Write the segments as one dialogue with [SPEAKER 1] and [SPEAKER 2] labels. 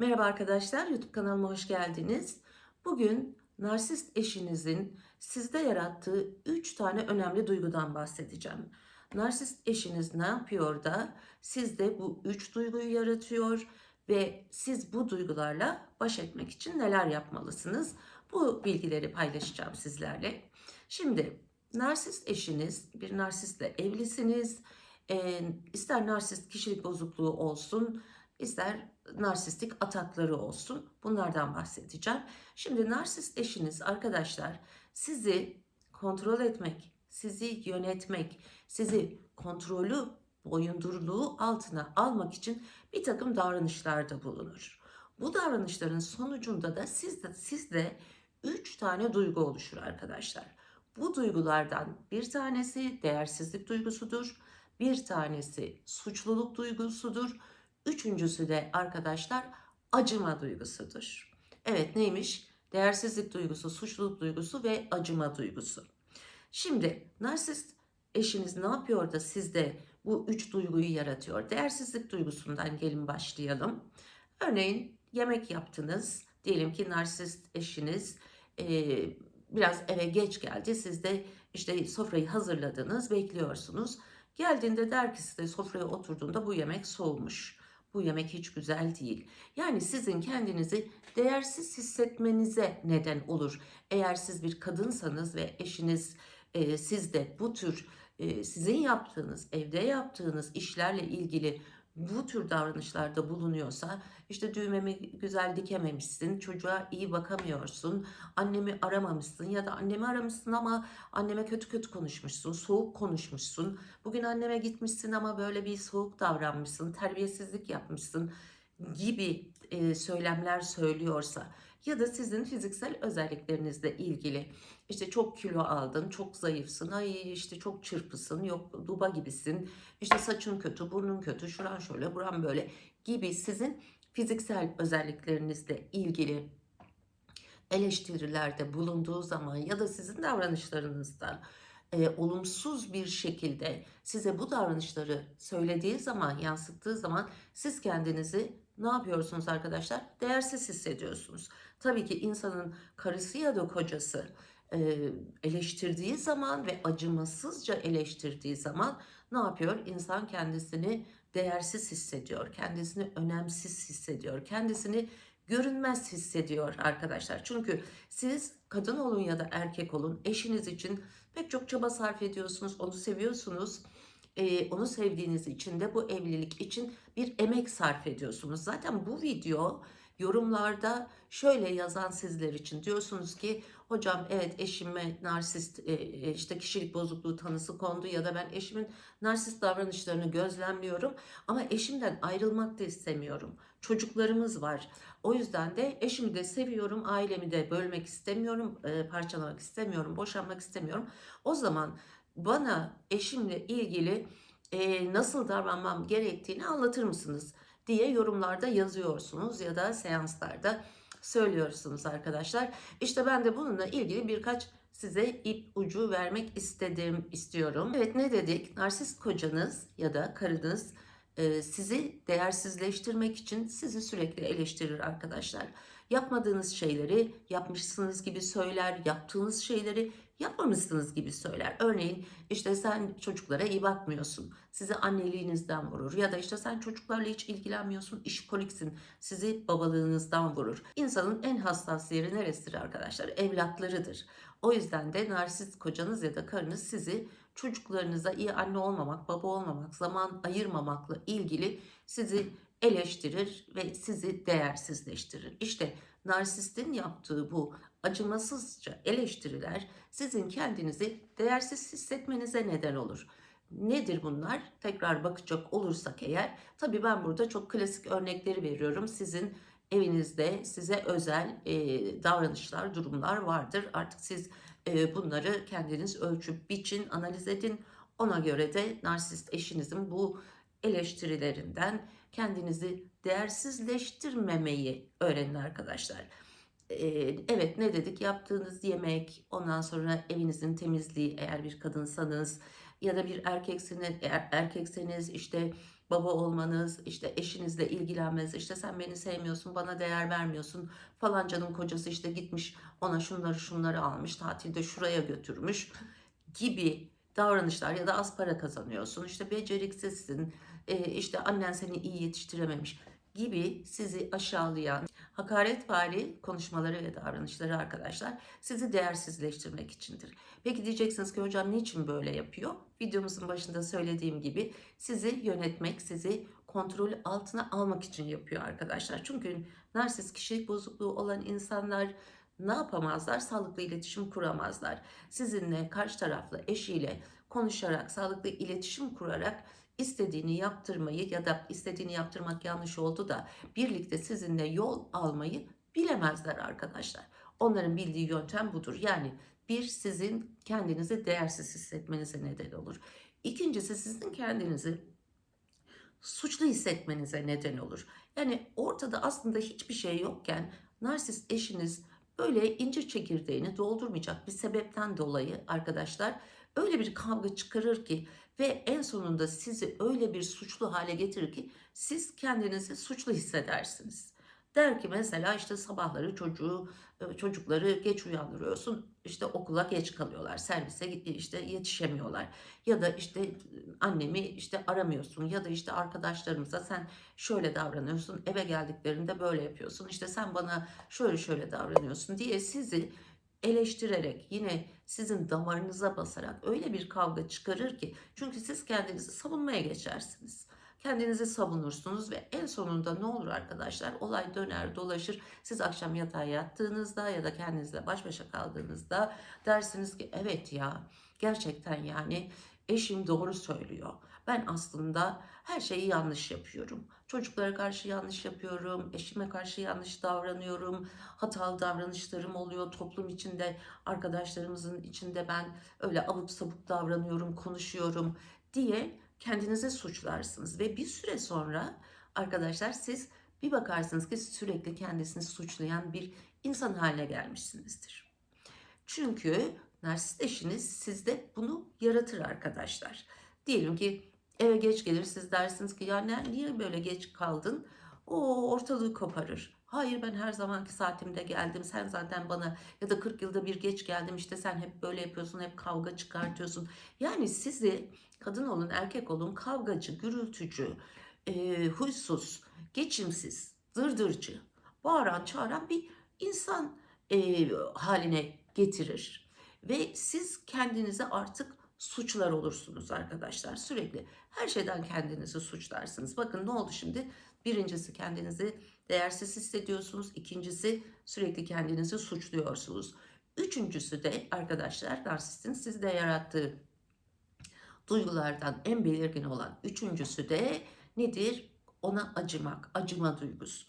[SPEAKER 1] Merhaba arkadaşlar, YouTube kanalıma hoş geldiniz. Bugün narsist eşinizin sizde yarattığı 3 tane önemli duygudan bahsedeceğim. Narsist eşiniz ne yapıyor da sizde bu 3 duyguyu yaratıyor ve siz bu duygularla baş etmek için neler yapmalısınız? Bu bilgileri paylaşacağım sizlerle. Şimdi narsist eşiniz, bir narsistle evlisiniz. Ee, ister narsist kişilik bozukluğu olsun, ister narsistik atakları olsun. Bunlardan bahsedeceğim. Şimdi narsist eşiniz arkadaşlar sizi kontrol etmek, sizi yönetmek, sizi kontrolü boyunduruluğu altına almak için bir takım davranışlarda bulunur. Bu davranışların sonucunda da sizde, sizde üç tane duygu oluşur arkadaşlar. Bu duygulardan bir tanesi değersizlik duygusudur, bir tanesi suçluluk duygusudur, Üçüncüsü de arkadaşlar acıma duygusudur. Evet neymiş? Değersizlik duygusu, suçluluk duygusu ve acıma duygusu. Şimdi narsist eşiniz ne yapıyor da sizde bu üç duyguyu yaratıyor? Değersizlik duygusundan gelin başlayalım. Örneğin yemek yaptınız. Diyelim ki narsist eşiniz e, biraz eve geç geldi. Siz de işte sofrayı hazırladınız, bekliyorsunuz. Geldiğinde der ki size sofraya oturduğunda bu yemek soğumuş bu yemek hiç güzel değil. Yani sizin kendinizi değersiz hissetmenize neden olur. Eğer siz bir kadınsanız ve eşiniz e, siz de bu tür e, sizin yaptığınız, evde yaptığınız işlerle ilgili bu tür davranışlarda bulunuyorsa işte düğmemi güzel dikememişsin, çocuğa iyi bakamıyorsun, annemi aramamışsın ya da annemi aramışsın ama anneme kötü kötü konuşmuşsun, soğuk konuşmuşsun. Bugün anneme gitmişsin ama böyle bir soğuk davranmışsın, terbiyesizlik yapmışsın gibi söylemler söylüyorsa ya da sizin fiziksel özelliklerinizle ilgili işte çok kilo aldın, çok zayıfsın, ay işte çok çırpısın, yok duba gibisin, işte saçın kötü, burnun kötü, şuran şöyle, buran böyle gibi sizin fiziksel özelliklerinizle ilgili eleştirilerde bulunduğu zaman ya da sizin davranışlarınızda e, olumsuz bir şekilde size bu davranışları söylediği zaman, yansıttığı zaman siz kendinizi ne yapıyorsunuz arkadaşlar? Değersiz hissediyorsunuz. Tabii ki insanın karısı ya da kocası eleştirdiği zaman ve acımasızca eleştirdiği zaman ne yapıyor? İnsan kendisini değersiz hissediyor, kendisini önemsiz hissediyor, kendisini görünmez hissediyor arkadaşlar. Çünkü siz kadın olun ya da erkek olun eşiniz için pek çok çaba sarf ediyorsunuz, onu seviyorsunuz. Ee, onu sevdiğiniz için de bu evlilik için bir emek sarf ediyorsunuz. Zaten bu video yorumlarda şöyle yazan sizler için diyorsunuz ki hocam evet eşime narsist e, e, işte kişilik bozukluğu tanısı kondu ya da ben eşimin narsist davranışlarını gözlemliyorum ama eşimden ayrılmak da istemiyorum. Çocuklarımız var. O yüzden de eşimi de seviyorum, ailemi de bölmek istemiyorum, e, parçalamak istemiyorum, boşanmak istemiyorum. O zaman bana eşimle ilgili nasıl davranmam gerektiğini anlatır mısınız? Diye yorumlarda yazıyorsunuz ya da seanslarda söylüyorsunuz arkadaşlar. İşte ben de bununla ilgili birkaç size ip ucu vermek istedim, istiyorum. Evet ne dedik? Narsist kocanız ya da karınız sizi değersizleştirmek için sizi sürekli eleştirir arkadaşlar. Yapmadığınız şeyleri yapmışsınız gibi söyler, yaptığınız şeyleri yapmamışsınız gibi söyler. Örneğin işte sen çocuklara iyi bakmıyorsun. Sizi anneliğinizden vurur. Ya da işte sen çocuklarla hiç ilgilenmiyorsun, işkoliksin. Sizi babalığınızdan vurur. İnsanın en hassas yeri neresidir arkadaşlar? Evlatlarıdır. O yüzden de narsist kocanız ya da karınız sizi çocuklarınıza iyi anne olmamak, baba olmamak, zaman ayırmamakla ilgili sizi eleştirir ve sizi değersizleştirir. İşte narsistin yaptığı bu acımasızca eleştiriler sizin kendinizi değersiz hissetmenize neden olur. Nedir bunlar? Tekrar bakacak olursak eğer, tabii ben burada çok klasik örnekleri veriyorum. Sizin evinizde size özel e, davranışlar, durumlar vardır. Artık siz e, bunları kendiniz ölçüp biçin, analiz edin. Ona göre de narsist eşinizin bu eleştirilerinden kendinizi değersizleştirmemeyi öğrenin arkadaşlar. Evet ne dedik yaptığınız yemek ondan sonra evinizin temizliği eğer bir kadınsanız ya da bir erkeksiniz erkekseniz işte baba olmanız, işte eşinizle ilgilenmeniz, işte sen beni sevmiyorsun, bana değer vermiyorsun, falancanın kocası işte gitmiş ona şunları şunları almış, tatilde şuraya götürmüş gibi davranışlar ya da az para kazanıyorsun, işte beceriksizsin, e, işte annen seni iyi yetiştirememiş gibi sizi aşağılayan, hakaretvari konuşmaları ve davranışları arkadaşlar sizi değersizleştirmek içindir. Peki diyeceksiniz ki hocam niçin böyle yapıyor? Videomuzun başında söylediğim gibi sizi yönetmek, sizi kontrol altına almak için yapıyor arkadaşlar. Çünkü narsist kişilik bozukluğu olan insanlar ne yapamazlar? Sağlıklı iletişim kuramazlar. Sizinle karşı taraflı eşiyle konuşarak, sağlıklı iletişim kurarak istediğini yaptırmayı ya da istediğini yaptırmak yanlış oldu da birlikte sizinle yol almayı bilemezler arkadaşlar. Onların bildiği yöntem budur. Yani bir sizin kendinizi değersiz hissetmenize neden olur. İkincisi sizin kendinizi suçlu hissetmenize neden olur. Yani ortada aslında hiçbir şey yokken narsist eşiniz böyle incir çekirdeğini doldurmayacak bir sebepten dolayı arkadaşlar öyle bir kavga çıkarır ki ve en sonunda sizi öyle bir suçlu hale getirir ki siz kendinizi suçlu hissedersiniz. Der ki mesela işte sabahları çocuğu e, çocukları geç uyandırıyorsun işte okula geç kalıyorlar servise işte yetişemiyorlar ya da işte annemi işte aramıyorsun ya da işte arkadaşlarımıza sen şöyle davranıyorsun eve geldiklerinde böyle yapıyorsun işte sen bana şöyle şöyle davranıyorsun diye sizi eleştirerek yine sizin damarınıza basarak öyle bir kavga çıkarır ki çünkü siz kendinizi savunmaya geçersiniz. Kendinizi savunursunuz ve en sonunda ne olur arkadaşlar? Olay döner dolaşır. Siz akşam yatağa yattığınızda ya da kendinizle baş başa kaldığınızda dersiniz ki evet ya gerçekten yani eşim doğru söylüyor. Ben aslında her şeyi yanlış yapıyorum. Çocuklara karşı yanlış yapıyorum, eşime karşı yanlış davranıyorum, hatalı davranışlarım oluyor. Toplum içinde, arkadaşlarımızın içinde ben öyle abuk sabuk davranıyorum, konuşuyorum diye kendinize suçlarsınız. Ve bir süre sonra arkadaşlar siz bir bakarsınız ki sürekli kendisini suçlayan bir insan haline gelmişsinizdir. Çünkü narsist eşiniz sizde bunu yaratır arkadaşlar. Diyelim ki eve geç gelir siz dersiniz ki ya ne, niye böyle geç kaldın? O ortalığı koparır. Hayır ben her zamanki saatimde geldim. Sen zaten bana ya da 40 yılda bir geç geldim işte sen hep böyle yapıyorsun, hep kavga çıkartıyorsun. Yani sizi kadın olun, erkek olun kavgacı, gürültücü, e, huysuz, geçimsiz, dırdırcı, bağıran, çağıran bir insan e, haline getirir. Ve siz kendinize artık suçlar olursunuz arkadaşlar. Sürekli her şeyden kendinizi suçlarsınız. Bakın ne oldu şimdi? Birincisi kendinizi değersiz hissediyorsunuz. İkincisi sürekli kendinizi suçluyorsunuz. Üçüncüsü de arkadaşlar narsistin sizde yarattığı duygulardan en belirgin olan üçüncüsü de nedir? Ona acımak, acıma duygusu.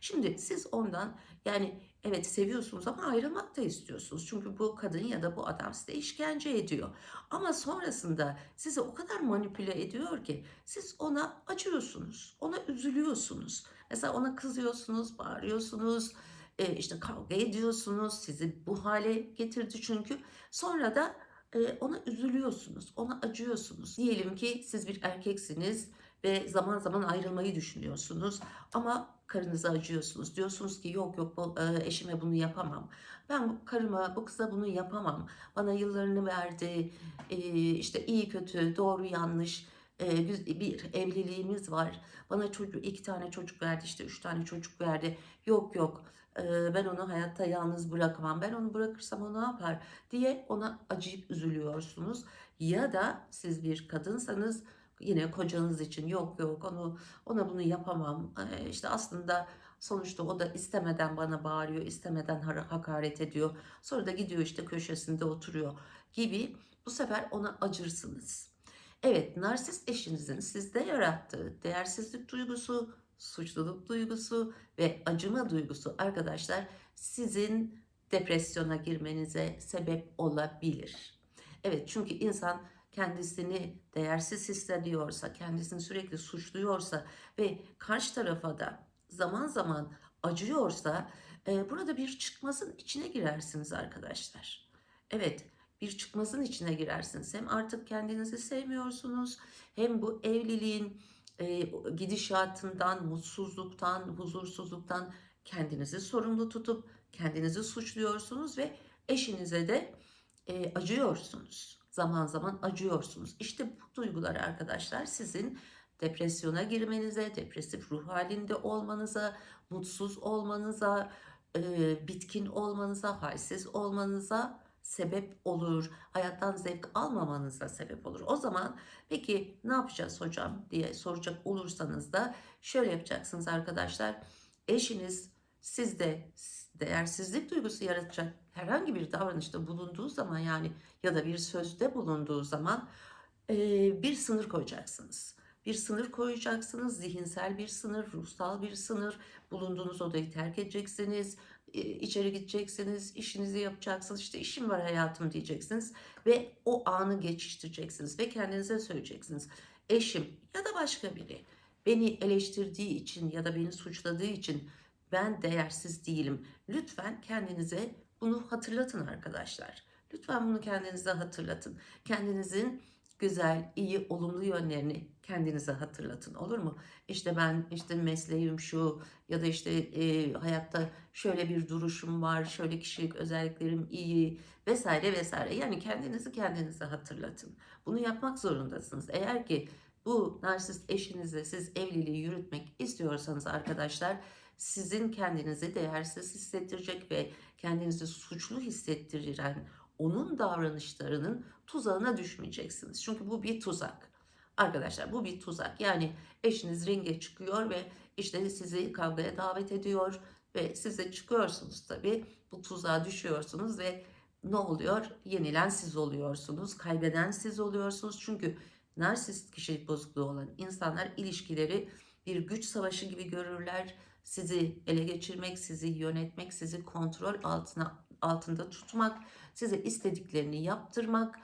[SPEAKER 1] Şimdi siz ondan yani evet seviyorsunuz ama ayrılmak da istiyorsunuz. Çünkü bu kadın ya da bu adam size işkence ediyor. Ama sonrasında sizi o kadar manipüle ediyor ki siz ona acıyorsunuz. Ona üzülüyorsunuz. Mesela ona kızıyorsunuz, bağırıyorsunuz, e, işte kavga ediyorsunuz. Sizi bu hale getirdi çünkü. Sonra da e, ona üzülüyorsunuz, ona acıyorsunuz. Diyelim ki siz bir erkeksiniz ve zaman zaman ayrılmayı düşünüyorsunuz ama karınıza acıyorsunuz. Diyorsunuz ki yok yok e, eşime bunu yapamam. Ben bu karıma, bu kıza bunu yapamam. Bana yıllarını verdi. E, işte iyi kötü, doğru yanlış e, bir evliliğimiz var. Bana çocuk iki tane çocuk verdi işte üç tane çocuk verdi. Yok yok ben onu hayatta yalnız bırakamam. Ben onu bırakırsam o ne yapar diye ona acıyıp üzülüyorsunuz. Ya da siz bir kadınsanız yine kocanız için yok yok onu ona bunu yapamam. İşte aslında sonuçta o da istemeden bana bağırıyor, istemeden hakaret ediyor. Sonra da gidiyor işte köşesinde oturuyor gibi bu sefer ona acırsınız. Evet, narsist eşinizin sizde yarattığı değersizlik duygusu, suçluluk duygusu ve acıma duygusu arkadaşlar sizin depresyona girmenize sebep olabilir. Evet, çünkü insan kendisini değersiz hissediyorsa, kendisini sürekli suçluyorsa ve karşı tarafa da zaman zaman acıyorsa e, burada bir çıkmazın içine girersiniz arkadaşlar. Evet, bir çıkmazın içine girersiniz. Hem artık kendinizi sevmiyorsunuz hem bu evliliğin o gidişatından, mutsuzluktan, huzursuzluktan kendinizi sorumlu tutup kendinizi suçluyorsunuz ve eşinize de, eee, acıyorsunuz. Zaman zaman acıyorsunuz. İşte bu duygular arkadaşlar sizin depresyona girmenize, depresif ruh halinde olmanıza, mutsuz olmanıza, eee, bitkin olmanıza, halsiz olmanıza sebep olur. Hayattan zevk almamanıza sebep olur. O zaman peki ne yapacağız hocam diye soracak olursanız da şöyle yapacaksınız arkadaşlar. Eşiniz sizde değersizlik duygusu yaratacak herhangi bir davranışta bulunduğu zaman yani ya da bir sözde bulunduğu zaman eee, bir sınır koyacaksınız. Bir sınır koyacaksınız, zihinsel bir sınır, ruhsal bir sınır. Bulunduğunuz odayı terk edeceksiniz, e, içeri gideceksiniz, işinizi yapacaksınız. İşte işim var hayatım diyeceksiniz ve o anı geçiştireceksiniz ve kendinize söyleyeceksiniz. Eşim ya da başka biri beni eleştirdiği için ya da beni suçladığı için ben değersiz değilim. Lütfen kendinize bunu hatırlatın arkadaşlar. Lütfen bunu kendinize hatırlatın. Kendinizin güzel, iyi, olumlu yönlerini kendinize hatırlatın olur mu? İşte ben işte mesleğim şu ya da işte e, hayatta şöyle bir duruşum var, şöyle kişilik özelliklerim iyi vesaire vesaire. Yani kendinizi kendinize hatırlatın. Bunu yapmak zorundasınız. Eğer ki bu narsist eşinizle siz evliliği yürütmek istiyorsanız arkadaşlar sizin kendinizi değersiz hissettirecek ve kendinizi suçlu hissettiren onun davranışlarının tuzağına düşmeyeceksiniz. Çünkü bu bir tuzak. Arkadaşlar bu bir tuzak. Yani eşiniz ringe çıkıyor ve işte sizi kavgaya davet ediyor ve siz de çıkıyorsunuz tabii. Bu tuzağa düşüyorsunuz ve ne oluyor? Yenilen siz oluyorsunuz, kaybeden siz oluyorsunuz. Çünkü narsist kişilik bozukluğu olan insanlar ilişkileri bir güç savaşı gibi görürler. Sizi ele geçirmek, sizi yönetmek, sizi kontrol altına altında tutmak, size istediklerini yaptırmak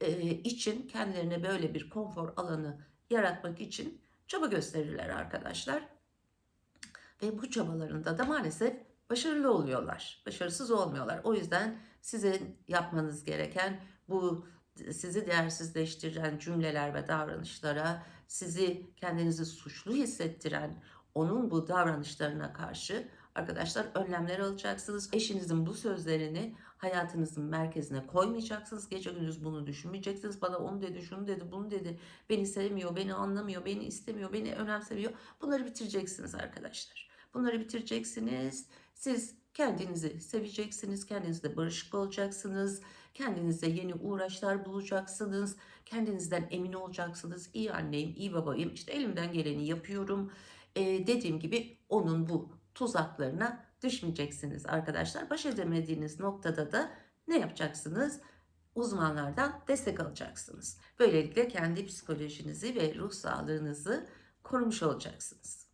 [SPEAKER 1] e, için kendilerine böyle bir konfor alanı yaratmak için çaba gösterirler arkadaşlar. Ve bu çabalarında da maalesef başarılı oluyorlar. Başarısız olmuyorlar. O yüzden sizin yapmanız gereken bu sizi değersizleştiren cümleler ve davranışlara, sizi kendinizi suçlu hissettiren onun bu davranışlarına karşı arkadaşlar önlemler alacaksınız. Eşinizin bu sözlerini hayatınızın merkezine koymayacaksınız. Gece gündüz bunu düşünmeyeceksiniz. Bana onu dedi, şunu dedi, bunu dedi. Beni sevmiyor, beni anlamıyor, beni istemiyor, beni önemsemiyor. Bunları bitireceksiniz arkadaşlar. Bunları bitireceksiniz. Siz kendinizi seveceksiniz, kendinizle barışık olacaksınız, kendinize yeni uğraşlar bulacaksınız, kendinizden emin olacaksınız. İyi anneyim, iyi babayım, işte elimden geleni yapıyorum. Ee, dediğim gibi onun bu tuzaklarına düşmeyeceksiniz arkadaşlar. Baş edemediğiniz noktada da ne yapacaksınız? Uzmanlardan destek alacaksınız. Böylelikle kendi psikolojinizi ve ruh sağlığınızı korumuş olacaksınız.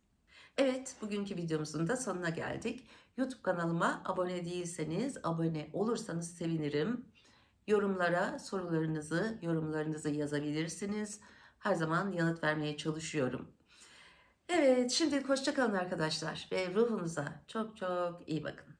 [SPEAKER 1] Evet, bugünkü videomuzun da sonuna geldik. YouTube kanalıma abone değilseniz abone olursanız sevinirim. Yorumlara sorularınızı, yorumlarınızı yazabilirsiniz. Her zaman yanıt vermeye çalışıyorum. Evet, şimdi hoşça kalın arkadaşlar ve ruhunuza çok çok iyi bakın.